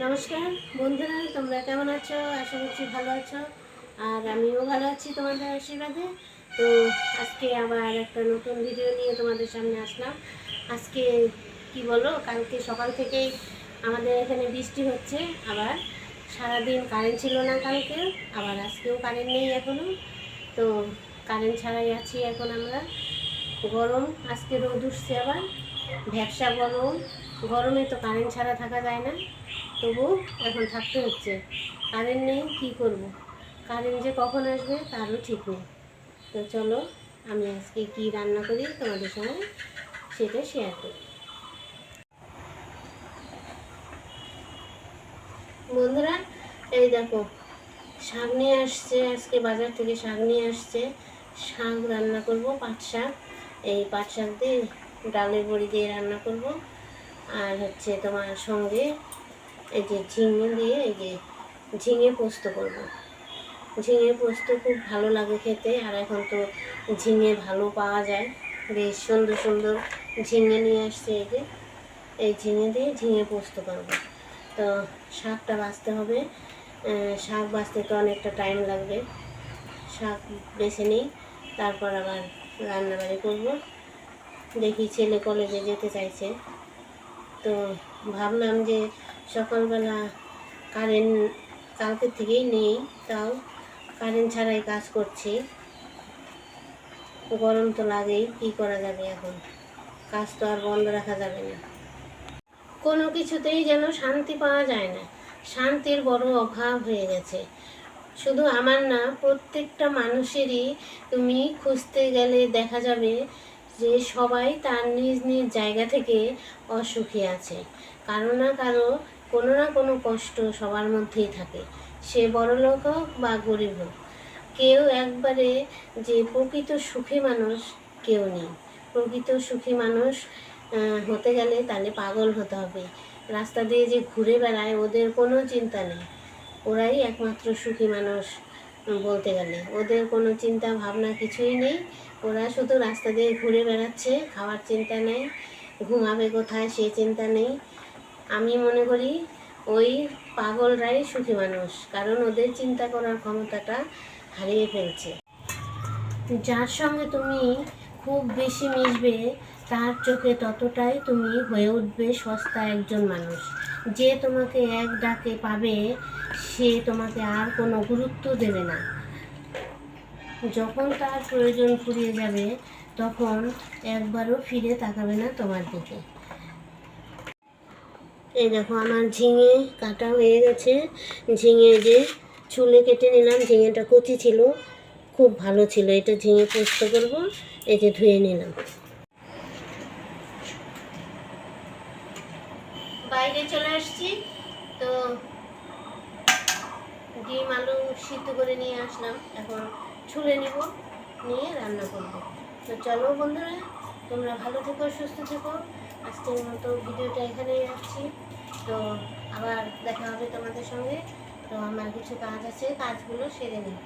নমস্কার, বন্ধুরা, তোমরা কেমন আছো? আশা করছি ভালো আছো। আর আমিও ভালো আছি তোমাদের আশীর্বাদে। তো আজকে আবার একটা নতুন ভিডিও নিয়ে তোমাদের সামনে আসলাম। আজকে কি বলো, কালকে সকাল থেকেই আমাদের এখানে বৃষ্টি হচ্ছে আবার। সারাদিন কারেন্ট ছিল না কালকে, আবার আজকেও কারেন্ট নেই এখনও তো কারেন্ট ছাড়াই আছি এখন আমরা। গরম, আজকে রোদ উঠছে আবার। ভ্যাবসা গরম। গরমে তো কারেন্ট ছাড়া থাকা যায় না। তবু এখন থাকতে হচ্ছে। কারেন্ট নেই, কি করব? কারেন্ট যে কখন আসবে তারও ঠিক নেই। তো চলো, আমি আজকে কি রান্না করি তোমাদের সঙ্গে সেটা শেয়ার করি। বন্ধুরা, এই দেখো, শাক নিয়ে আসছে, আজকে বাজার থেকে শাক নিয়ে আসছে। শাক রান্না করব, পাট শাক। এই পাট শাক দিয়ে ডালের বড়ি দিয়ে রান্না করব। আর হচ্ছে তোমার সঙ্গে এই যে ঝিঙে দিয়ে এই যে ঝিঙে পোস্ত করব। ঝিঙে পোস্ত খুব ভালো লাগে খেতে আর এখন তো ঝিঙে ভালো পাওয়া যায়। বেশ সুন্দর সুন্দর ঝিঙে নিয়ে আসছে এই যে, এই ঝিঙে দিয়ে ঝিঙে পোস্ত করব। তো শাকটা বাছতে হবে। শাক বাছতে তো অনেকটা টাইম লাগবে। শাক বেছে নিই, তারপর আবার রান্নাবাড়ি করব। দেখি ছেলে কলেজে যেতে চাইছে। তো ভাবলাম যে সকালবেলা কারেন্ট কালকে থেকেই নেই, তাও কারেন্ট ছাড়াই কাজ করছি। গরম তো লাগেই, কী করা যাবে এখন? কাজ তো আর বন্ধ রাখা যাবে না। কোনো কিছুতেই যেন শান্তি পাওয়া যায় না। শান্তির বড় অভাব হয়ে গেছে। শুধু আমার না, প্রত্যেকটা মানুষেরই তুমি খুঁজতে গেলে দেখা যাবে যে সবাই তার নিজ নিজ জায়গা থেকে অসুখী আছে। কারও না কারও কোনো না কোনো কষ্ট সবার মধ্যেই থাকে। সে বড় লোক হোক বা গরিব হোক, কেউ একবারে যে প্রকৃত সুখী মানুষ কেউ নেই। প্রকৃত সুখী মানুষ হতে গেলে তাহলে পাগল হতে হবে। রাস্তা দিয়ে যে ঘুরে বেড়ায় ওদের কোনো চিন্তা নেই। ওরাই একমাত্র সুখী মানুষ। বলতে গেলে। ওদের কোনো চিন্তা ভাবনা কিছুই নেই। ওরা শুধু রাস্তা দিয়ে ঘুরে বেড়াচ্ছে, খাওয়ার চিন্তা নেই, ঘুমাবে কোথায় সে চিন্তা নেই। আমি মনে করি ওই পাগলরাই সুখী মানুষ, কারণ ওদের চিন্তা করার ক্ষমতাটা হারিয়ে ফেলছে। যার সঙ্গে তুমি খুব বেশি মিশবে, তার চোখে ততটাই তুমি হয়ে উঠবে সস্তা একজন মানুষ। যে তোমাকে এক ডাকে পাবে, সে তোমাকে আর কোনো গুরুত্ব দেবে না। যখন তার প্রয়োজন ফুরিয়ে যাবে, তখন একবারও ফিরে তাকাবে না তোমার দিকে। এই দেখো, আমার ঝিঙে কাটা হয়ে গেছে। ঝিঙে যে চুলে কেটে নিলাম, ঝিঙেটা কচি ছিল, খুব ভালো ছিল। এটা ঝিঙে পোস্ত করব এই যে ধুয়ে নিলাম। বাইরে চলে আসছি। তো ডিম, আলু সিদ্ধ করে নিয়ে আসলাম। এখন ছুলে নিব, নিয়ে রান্না করব। তো চলো বন্ধুরা, তোমরা ভালো থেকো, সুস্থ থেকো। আজকের মতো ভিডিওটা এখানেই রাখছি। তো আবার দেখা হবে তোমাদের সঙ্গে। তো আমার কিছু কাজ আছে, কাজগুলো সেরে নিই।